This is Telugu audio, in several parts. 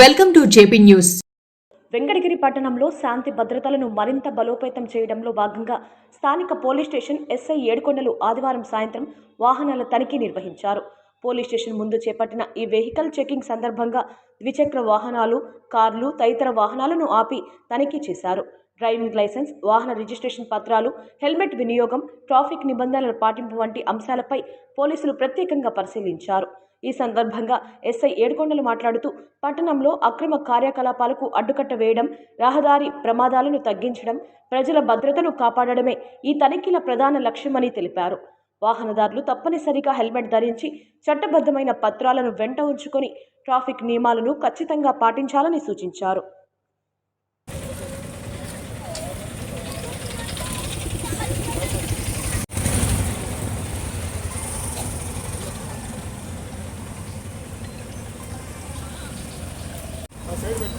Welcome to JP news Venkatagiri పట్టణంలో శాంతి భద్రతలను మరింత బలోపేతం చేయడంలో భాగంగా స్థానిక పోలీస్ స్టేషన్ ఎస్ఐ ఏడుకొండలు ఆదివారం సాయంత్రం వాహనాల తనిఖీ నిర్వహించారు. పోలీస్ స్టేషన్ ముందు చేపట్టిన ఈ వెహికల్ చెకింగ్ సందర్భంగా ద్విచక్ర వాహనాలు కార్లు తదితర వాహనాలను ఆపి తనిఖీ చేశారు. డ్రైవింగ్ లైసెన్స్ వాహన రిజిస్ట్రేషన్ పత్రాలు హెల్మెట్ వినియోగం ట్రాఫిక్ నిబంధనల పాటింపు వంటి అంశాలపై పోలీసులు ప్రత్యేకంగా పరిశీలించారు. ఈ సందర్భంగా ఎస్ఐ ఏడుకొండలు మాట్లాడుతూ పట్టణంలో అక్రమ కార్యకలాపాలకు అడ్డుకట్ట వేయడం రహదారి ప్రమాదాలను తగ్గించడం ప్రజల భద్రతను కాపాడడమే ఈ తనిఖీల ప్రధాన లక్ష్యమని తెలిపారు. వాహనదారులు తప్పనిసరిగా హెల్మెట్ ధరించి చట్టబద్ధమైన పత్రాలను వెంట ఉంచుకొని ట్రాఫిక్ నియమాలను ఖచ్చితంగా పాటించాలని సూచించారు. ಸೇರ್ಬೇಕು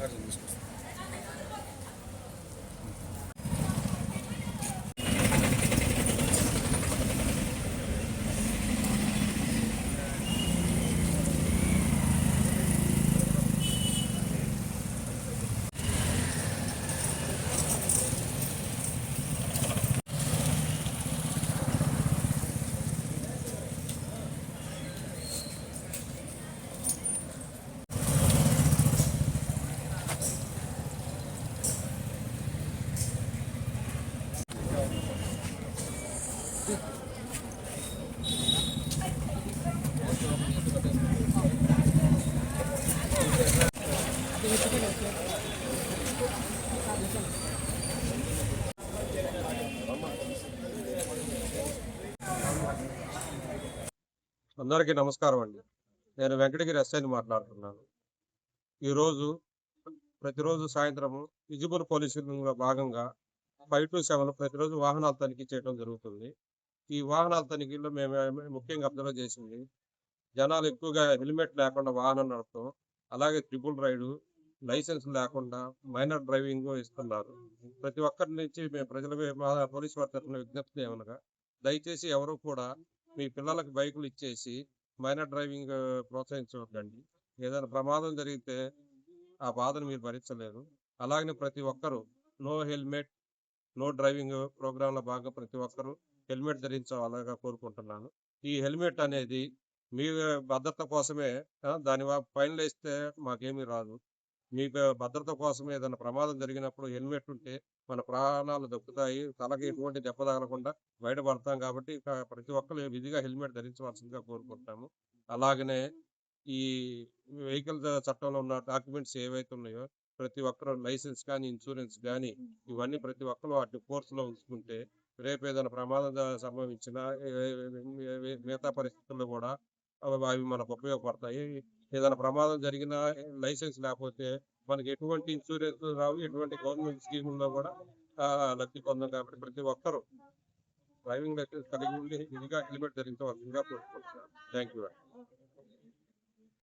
నాగార్జున తీసుకొస్తా అందరికీ నమస్కారం అండి. నేను వెంకటగిరి ఎస్ఐని మాట్లాడుతున్నాను. ఈరోజు ప్రతిరోజు సాయంత్రము విజిబుల్ పోలీసింగ్లో భాగంగా ఫైవ్ టు సెవెన్ ప్రతిరోజు వాహనాలు తనిఖీ చేయడం జరుగుతుంది. ఈ వాహనాల తనిఖీలో మేము ముఖ్యంగా అబ్జర్వ్ చేసింది జనాలు ఎక్కువగా హెల్మెట్ లేకుండా వాహనం నడపడం అలాగే ట్రిపుల్ రైడు లైసెన్స్ లేకుండా మైనర్ డ్రైవింగ్ ఇస్తున్నారు. ప్రతి ఒక్కరి నుంచి మేము ప్రజల పోలీసు వారి తరఫున విజ్ఞప్తి ఏమనగా దయచేసి ఎవరు కూడా మీ పిల్లలకు బైకులు ఇచ్చేసి మైనర్ డ్రైవింగ్ ప్రోత్సహించవద్దండి. ఏదైనా ప్రమాదం జరిగితే ఆ బాధను మీరు భరించలేరు. అలాగనే ప్రతి ఒక్కరూ నో హెల్మెట్ నో డ్రైవింగ్ ప్రోగ్రాంలో భాగంగా ప్రతి ఒక్కరూ హెల్మెట్ ధరించాలగా కోరుకుంటున్నాను. ఈ హెల్మెట్ అనేది మీ భద్రత కోసమే దాని ఫైన్ వేస్తే మాకేమీ రాదు. మీ భద్రత కోసమే ఏదైనా ప్రమాదం జరిగినప్పుడు హెల్మెట్ ఉంటే మన ప్రాణాలు దక్కుతాయి. తలకి ఎటువంటి దెబ్బ తగలకుండా బయటపడతాం కాబట్టి ప్రతి ఒక్కరు విధిగా హెల్మెట్ ధరించవలసిందిగా కోరుకుంటాము అలాగనే ఈ వెహికల్ చట్టంలో ఉన్న డాక్యుమెంట్స్ ఏవైతే ఉన్నాయో ప్రతి ఒక్కరు లైసెన్స్ కానీ ఇన్సూరెన్స్ కానీ ఇవన్నీ ప్రతి ఒక్కరు వాటి కోర్సులో ఉంచుకుంటే రేపు ఏదైనా ప్రమాదం సంభవించిన మిగతా పరిస్థితుల్లో కూడా అవి మనకు ఉపయోగపడతాయి. ఏదైనా ప్రమాదం జరిగినా లైసెన్స్ లేకపోతే మనకి ఎటువంటి ఇన్సూరెన్స్ రావు ఎటువంటి గవర్నమెంట్ స్కీముల్లో కూడా లబ్ధి పొందాం కాబట్టి ప్రతి ఒక్కరూ డ్రైవింగ్ లైసెన్స్ కలిగి ఉండి ఇదిగా హెల్మెట్ ధరించవలసిందిగా కోరుకుంటున్నాను. Thank you